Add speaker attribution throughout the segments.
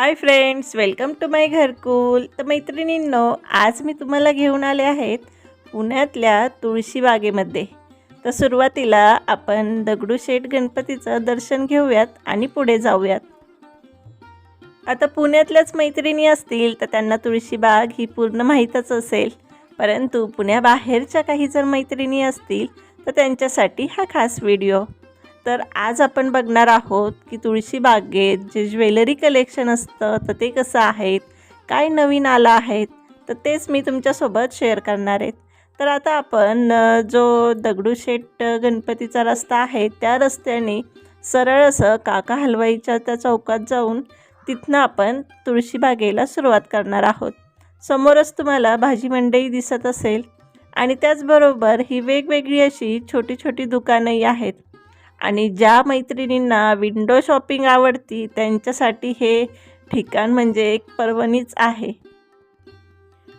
Speaker 1: Hi friends welcome to my घरकुल. तर मैत्रिणींनो आज मी तुम्हाला घेऊन आले आहेत पुण्यातल्या तुळशीबागेमध्ये तर सुरुवातीला आपण दगडूशेठ गणपतीचं दर्शन घेऊयात आणि पुढे जाऊयात. आता पुण्यातल्याच मैत्रिणी असतील तर त्यांना तुळशीबाग ही पूर्ण माहीतच असेल. परंतु पुण्याबाहेरच्या काही जर मैत्रिणी असतील तर त्यांच्यासाठी हा खास व्हिडिओ. तर आज आपण बघणार आहोत की तुळशी बागेत जे ज्वेलरी कलेक्शन असतं तर ते कसं आहेत काय नवीन आलं आहेत तर तेच मी तुमच्यासोबत शेअर करणार आहेत. तर आता आपण जो दगडूशेठ गणपतीचा रस्ता आहे त्या रस्त्याने सरळ असं काका हलवाईच्या त्या चौकात जाऊन तिथनं आपण तुळशी बागेला सुरुवात करणार आहोत. समोरच तुम्हाला भाजी मंडई दिसत असेल आणि त्याचबरोबर ही वेगवेगळी अशी छोटी छोटी दुकानंही आहेत. आणि ज्या मैत्रिणींना विंडो शॉपिंग आवडती त्यांच्यासाठी हे ठिकाण म्हणजे एक पर्वणीच आहे.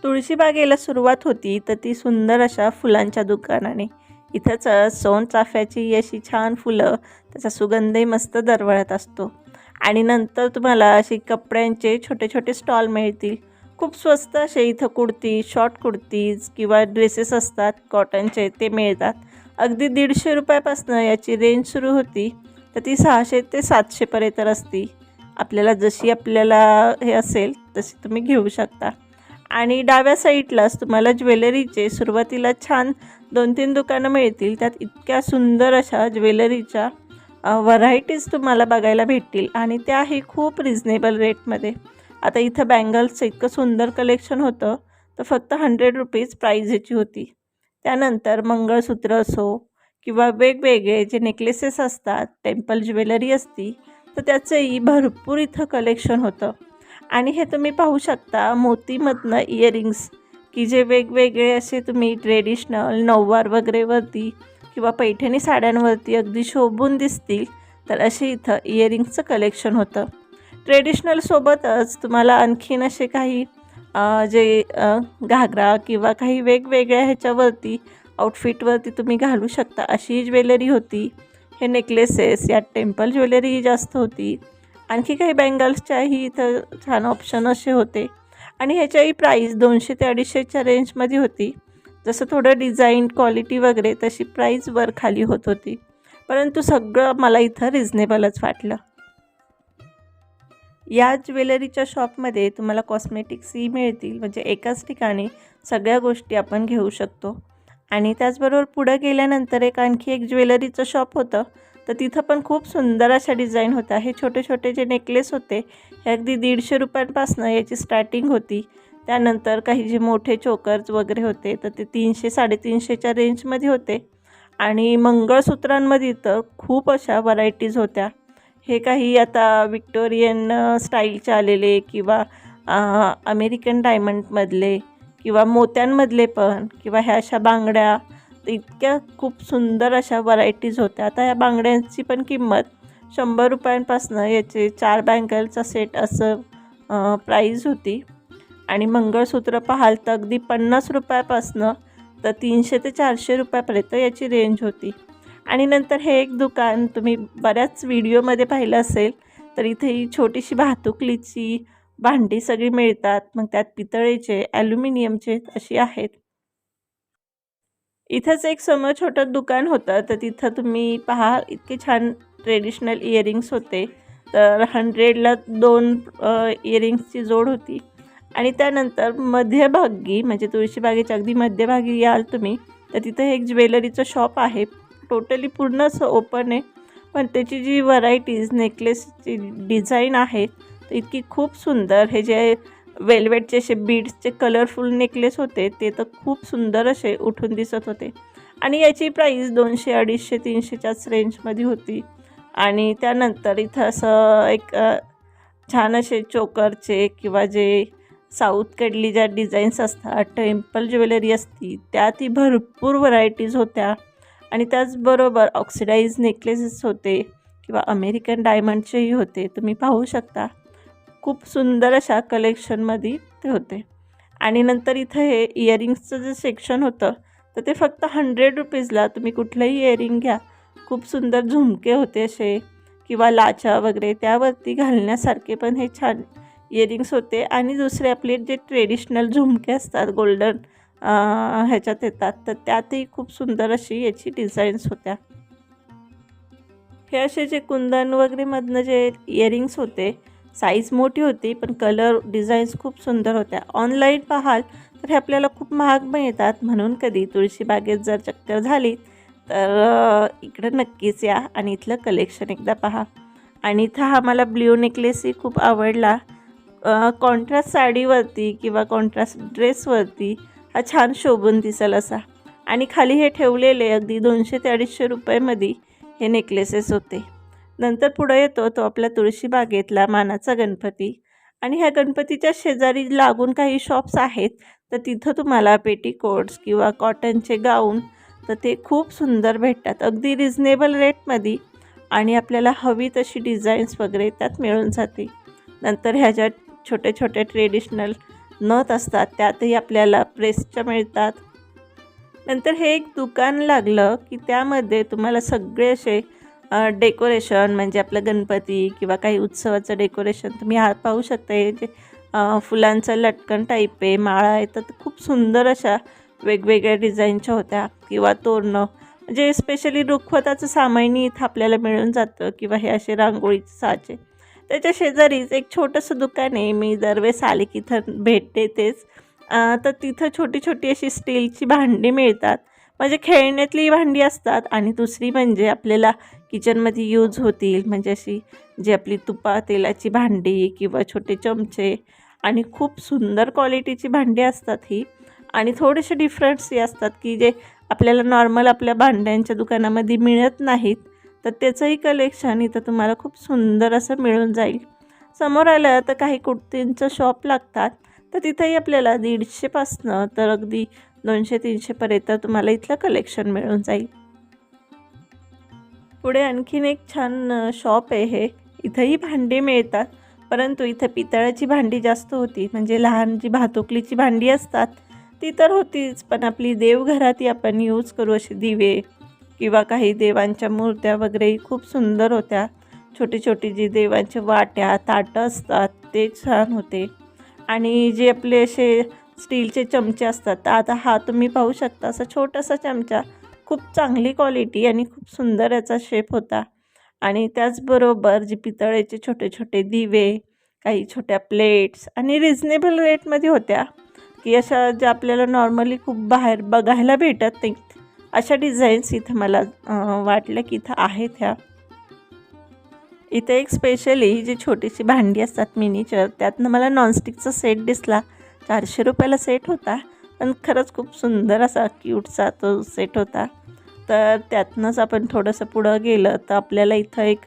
Speaker 1: तुळशीबागेला सुरुवात होती तर ती सुंदर अशा फुलांच्या दुकानाने. इथंच सोनचाफ्याची अशी छान फुलं त्याचा सुगंधही मस्त दरवळत असतो. आणि नंतर तुम्हाला अशी कपड्यांचे छोटे छोटे स्टॉल मिळतील. खूप स्वस्त असे इथं कुर्ती शॉर्ट कुर्तीज किंवा ड्रेसेस असतात कॉटनचे ते मिळतात. अगदी दीडशे रुपयापासनं याची रेंज सुरू होती तर ती सहाशे ते सातशेपर्यंत असती आपल्याला जशी आपल्याला हे असेल तशी तुम्ही घेऊ शकता. आणि डाव्या साईडलाच तुम्हाला ज्वेलरीचे सुरुवातीला छान दोन तीन दुकानं मिळतील. त्यात इतक्या सुंदर अशा ज्वेलरीच्या व्हरायटीज तुम्हाला बघायला भेटतील. आणि त्याही खूप रिजनेबल रेटमध्ये आता इथं बँगल्सचं इतकं सुंदर कलेक्शन होतं तर फक्त हंड्रेड रुपीज प्राईज ह्याची होती. त्यानंतर मंगळसूत्र असो किंवा वेगवेगळे जे नेकलेसेस असतात टेम्पल ज्वेलरी असती तर त्याचंही भरपूर इथं कलेक्शन होतं. आणि हे तुम्ही पाहू शकता मोतीमधनं इयरिंग्स की जे वेगवेगळे असे तुम्ही ट्रेडिशनल नऊवार वगैरेवरती किंवा पैठणी साड्यांवरती अगदी शोभून दिसतील तर असे इथं इयरिंग्सचं कलेक्शन होतं. ट्रेडिशनलसोबतच तुम्हाला आणखीन असे काही जे घागरा किंवा काही वेगवेगळ्या ह्याच्यावरती आउटफिटवरती तुम्ही घालू शकता. अशी ज्वेलरी होती. हे नेकलेसेस यात टेम्पल ज्वेलरी जास्त होती. आणखी काही बँगल्सच्याही इथं छान ऑप्शन असे होते. आणि ह्याच्याही प्राईस दोनशे ते अडीचशेच्या रेंजमध्ये होती. जसं थोडं डिझाईन क्वालिटी वगैरे तशी प्राईस वर खाली होत होती. परंतु सगळं मला इथं रिझनेबलच वाटलं. या ज्वेलरीच्या शॉपमध्ये तुम्हाला कॉस्मेटिक्सही मिळतील. म्हणजे एकाच ठिकाणी सगळ्या गोष्टी आपण घेऊ शकतो. आणि त्याचबरोबर पुढं गेल्यानंतर एक आणखी एक ज्वेलरीचं शॉप होतं. तर तिथं पण खूप सुंदर अशा डिझाईन होत्या. हे छोटे छोटे जे नेकलेस होते हे अगदी दीडशे रुपयांपासनं याची स्टार्टिंग होती. त्यानंतर काही जे मोठे चोकर्स वगैरे होते तर ते तीनशे साडेतीनशेच्या रेंजमध्ये होते. आणि मंगळसूत्रांमध्ये तर खूप अशा व्हरायटीज होत्या. हे काही आता विक्टोरियन स्टाईलचे आलेले किंवा अमेरिकन डायमंडमधले किंवा मोत्यांमधले पण किंवा ह्या अशा बांगड्या इतक्या खूप सुंदर अशा व्हरायटीज होत्या. आता या बांगड्यांची पण किंमत शंभर रुपयांपासनं याचे चार बँगलचा सेट असं प्राईज होती. आणि मंगळसूत्र पाहाल तर अगदी पन्नास रुपयापासनं तर तीनशे ते चारशे रुपयापर्यंत याची रेंज होती. आणि नंतर हे एक दुकान तुम्ही बऱ्याच व्हिडिओमध्ये पाहिलं असेल तर इथे ही छोटीशी वाहतुकलीची भांडी सगळी मिळतात. मग त्यात पितळेचे ॲल्युमिनियमचे अशी आहेत. इथंच एक समोर छोटं दुकान होतं तर तिथं तुम्ही पहा इतके छान ट्रेडिशनल इयरिंग्स होते. तर हंड्रेडला दोन इयरिंग्सची जोड होती. आणि त्यानंतर मध्यभागी म्हणजे तुळशीबागेच्या अगदी मध्यभागी याल तुम्ही तर तिथं एक ज्वेलरीचं शॉप आहे. टोटली पूर्ण असं ओपन आहे. पण त्याची जी व्हरायटीज नेकलेसची डिझाईन आहे तर इतकी खूप सुंदर. हे जे वेल्वेटचे असे बीड्सचे कलरफुल नेकलेस होते ते तर खूप सुंदर असे उठून दिसत होते. आणि याची प्राईस दोनशे अडीचशे तीनशेच्याच रेंजमध्ये होती. आणि त्यानंतर इथं असं एक छान असे चोकरचे किंवा जे साऊथकडली ज्या डिझाईन्स असतात टेम्पल ज्वेलरी असती त्या ती भरपूर व्हरायटीज होत्या. आणि त्याचबरोबर ऑक्सिडाईज नेकलेसेस होते किंवा अमेरिकन डायमंडचेही होते. तुम्ही पाहू शकता. खूप सुंदर अशा कलेक्शनमध्ये ते होते. आणि नंतर इथं हे इयरिंग्सचं जे सेक्शन होतं तर ते फक्त हंड्रेड रुपीजला तुम्ही कुठलंही इयरिंग घ्या. खूप सुंदर झुमके होते असे किंवा लाचा वगैरे त्यावरती घालण्यासारखे पण हे छान इयरिंग्स होते. आणि दुसरे आपले जे ट्रेडिशनल झुमके असतात गोल्डन ह्याच्यात येतात. तर त्यातही खूप सुंदर अशी याची डिझाईन्स होत्या. हे असे जे कुंदन वगैरेमधनं जे इयरिंग्स होते साईज मोठी होती पण कलर डिझाईन्स खूप सुंदर होत्या. ऑनलाईन पाहाल तर हे आपल्याला खूप महाग मिळतात. म्हणून कधी तुळशीबागेत जर चक्कर झाली तर इकडं नक्कीच या आणि इथलं कलेक्शन एकदा पहा. आणि इथं हा मला ब्ल्यू नेकलेसही खूप आवडला. कॉन्ट्रास्ट साडीवरती किंवा कॉन्ट्रास्ट ड्रेसवरती हा छान शोभून दिसेल असा. आणि खाली हे ठेवलेले अगदी दोनशे ते अडीचशे रुपयामध्ये हे नेकलेसेस होते. नंतर पुढं येतो तो आपल्या तुळशीबागेतला मानाचा गणपती. आणि ह्या गणपतीच्या शेजारी लागून काही शॉप्स आहेत तर तिथं तुम्हाला पेटीकोट्स किंवा कॉटनचे गाऊन तर ते खूप सुंदर भेटतात. अगदी रिजनेबल रेटमध्ये आणि आपल्याला हवी तशी डिझाईन्स वगैरे त्यात मिळून जाते. नंतर ह्याच्या छोटे छोटे ट्रेडिशनल नथ असतात त्यातही आपल्याला प्रेसच्या मिळतात. नंतर हे एक दुकान लागलं की त्यामध्ये तुम्हाला सगळे असे डेकोरेशन म्हणजे आपलं गणपती किंवा काही उत्सवाचं डेकोरेशन तुम्ही हा पाहू शकता. हे जे फुलांचं लटकन टाईप आहे माळा आहे तर खूप सुंदर अशा वेगवेगळ्या डिझाईनच्या होत्या किंवा तोरणं. म्हणजे स्पेशली रुखवताचं सामानही इथं आपल्याला मिळून जातं किंवा हे असे रांगोळीचे साचे. त्याच्या शेजारीच एक छोटंसं दुकान आहे. मी दरवेळेस आले की इथं भेटते तेच. तर तिथं छोटी छोटी अशी स्टीलची भांडी मिळतात. म्हणजे खेळण्यातली भांडी असतात आणि दुसरी म्हणजे आपल्याला किचनमध्ये यूज होतील. म्हणजे अशी जी आपली तुपा तेलाची भांडी किंवा छोटे चमचे आणि खूप सुंदर क्वालिटीची भांडी असतात ही. आणि थोडेसे डिफरन्सही असतात की जे आपल्याला नॉर्मल आपल्या भांड्यांच्या दुकानामध्ये मिळत नाहीत. तर त्याचंही कलेक्शन इथं तुम्हाला खूप सुंदर असं मिळून जाईल. समोर आलं तर काही कुर्तींचं शॉप लागतात. तर तिथंही आपल्याला दीडशेपासनं तर अगदी दोनशे तीनशेपर्यंत तुम्हाला इथलं कलेक्शन मिळून जाईल. पुढे आणखीन एक छान शॉप आहे हे. इथंही भांडी मिळतात. परंतु इथं पितळाची भांडी जास्त होती. म्हणजे लहान जी भातुकलीची भांडी असतात ती तर होतीच. पण आपली देवघरातही आपण यूज करू असे दिवे किंवा काही देवांच्या मूर्त्या वगैरेही खूप सुंदर होत्या. छोटी छोटी जी देवांच्या वाट्या ताटं असतात ते छान होते. आणि जे आपले असे स्टीलचे चमचे असतात तर आता हा तुम्ही पाहू शकता असा छोटासा चमचा. खूप चांगली क्वालिटी आणि खूप सुंदर याचा शेप होता. आणि त्याचबरोबर जे पितळेचे छोटे छोटे दिवे काही छोट्या प्लेट्स आणि रिजनेबल रेटमध्ये होत्या. की अशा ज्या आपल्याला नॉर्मली खूप बाहेर बघायला भेटत नाही अशा डिझाईन्स इथं मला वाटलं की इथं आहेत ह्या. इथे एक स्पेशली जी छोटीशी भांडी असतात मिनीचर त्यातनं मला नॉनस्टिकचा सेट दिसला. चारशे रुपयाला सेट होता पण खरंच खूप सुंदर असा क्यूटचा तो सेट होता. तर त्यातनंच आपण थोडंसं पुढं गेलं तर आपल्याला इथं एक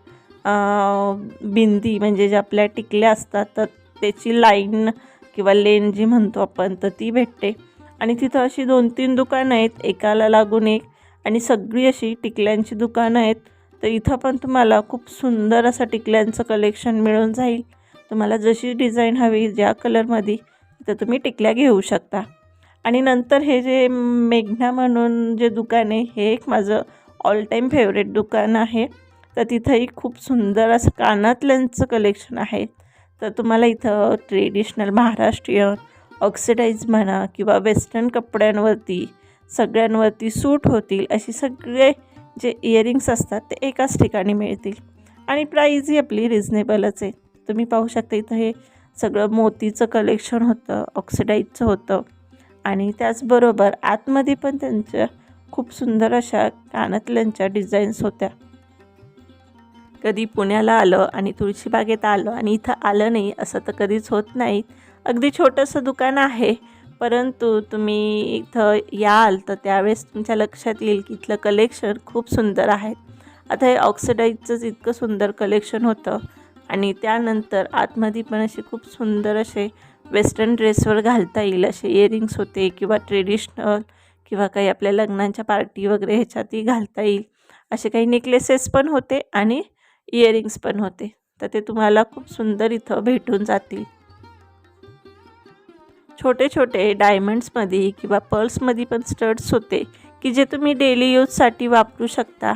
Speaker 1: बिंदी म्हणजे ज्या आपल्या टिकल्या असतात तर त्याची लाईन किंवा लेन जी म्हणतो आपण तर ती भेटते. आणि तिथं अशी दोन तीन दुकानं आहेत एकाला लागून एक आणि सगळी अशी टिकल्यांची दुकानं आहेत. तर इथं पण तुम्हाला खूप सुंदर असं टिकल्यांचं कलेक्शन मिळून जाईल. तुम्हाला जशी डिझाईन हवी ज्या कलरमध्ये तर तुम्ही टिकल्या घेऊ शकता. आणि नंतर हे जे मेघना म्हणून जे दुकान आहे हे एक माझं ऑल टाईम फेवरेट दुकान आहे. तर तिथंही खूप सुंदर असं कानातल्यांचं कलेक्शन आहे. तर तुम्हाला इथं ट्रेडिशनल महाराष्ट्रीयन ऑक्सिडाईज म्हणा किंवा वेस्टर्न कपड्यांवरती सगळ्यांवरती सूट होतील अशी सगळे जे इयरिंग्स असतात ते एकाच ठिकाणी मिळतील. आणि प्राईजही आपली रिजनेबलच आहे. तुम्ही पाहू शकता इथं हे सगळं मोतीचं कलेक्शन होतं ऑक्सिडाईजचं होतं. आणि त्याचबरोबर आतमध्ये पण त्यांच्या खूप सुंदर अशा कानातल्यांच्या डिझाईन्स होत्या. कधी पुण्याला आलं आणि तुळशीबागेत आलं आणि इथं आलं नाही असं तर कधीच होत नाही अगदी छोटंसं दुकान आहे. परंतु तुम्ही इथं याल तर त्यावेळेस तुमच्या लक्षात येईल की इथलं कलेक्शन खूप सुंदर आहे. आता हे ऑक्सिडाईजचंच इतकं सुंदर कलेक्शन होतं आणि त्यानंतर आतमध्ये पण असे खूप सुंदर असे वेस्टर्न ड्रेसवर घालता येईल असे इयरिंग्स होते किंवा ट्रेडिशनल किंवा काही आपल्या लग्नांच्या पार्टी वगैरे ह्याच्यातही घालता येईल. असे काही नेकलेसेस पण होते आणि इयरिंग्स पण होते. तर ते तुम्हाला खूप सुंदर इथं भेटून जातील. छोटे छोटे डायमंड्समध्ये किंवा पर्ल्समध्ये पण स्टड्स होते की जे तुम्ही डेली यूजसाठी वापरू शकता.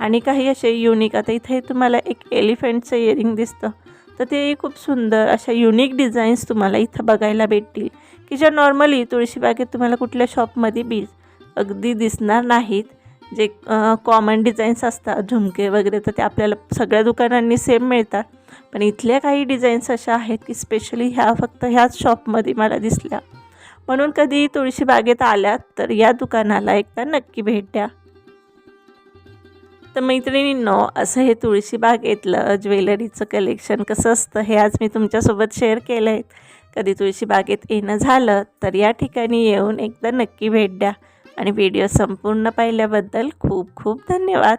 Speaker 1: आणि काही असे युनिक आता इथे तुम्हाला एक एलिफंटचं इयरिंग दिसतं. तर ते खूप सुंदर अशा युनिक डिझाईन्स तुम्हाला इथं बघायला भेटतील की ज्या नॉर्मली तुळशीबागेत तुम्हाला कुठल्या शॉपमध्ये बी अगदी दिसणार नाहीत. जे कॉमन डिझाईन्स असतात झुमके वगैरे तर ते आपल्याला सगळ्या दुकानांनी सेम मिळतात. पण इथल्या काही डिझाईन्स अशा आहेत की स्पेशली ह्या फक्त ह्याच शॉपमध्ये मला दिसल्या. म्हणून कधी तुळशीबागेत आल्यात तर या दुकानाला एकदा नक्की भेट द्या. तर मैत्रिणींनो असं हे तुळशीबागेतलं ज्वेलरीचं कलेक्शन कसं असतं हे आज मी तुमच्यासोबत शेअर केलं आहे कधी तुळशीबागेत येणं झालं तर या ठिकाणी येऊन एकदा नक्की भेट द्या. आणि व्हिडिओ संपूर्ण पाहिल्याबद्दल खूप खूप धन्यवाद.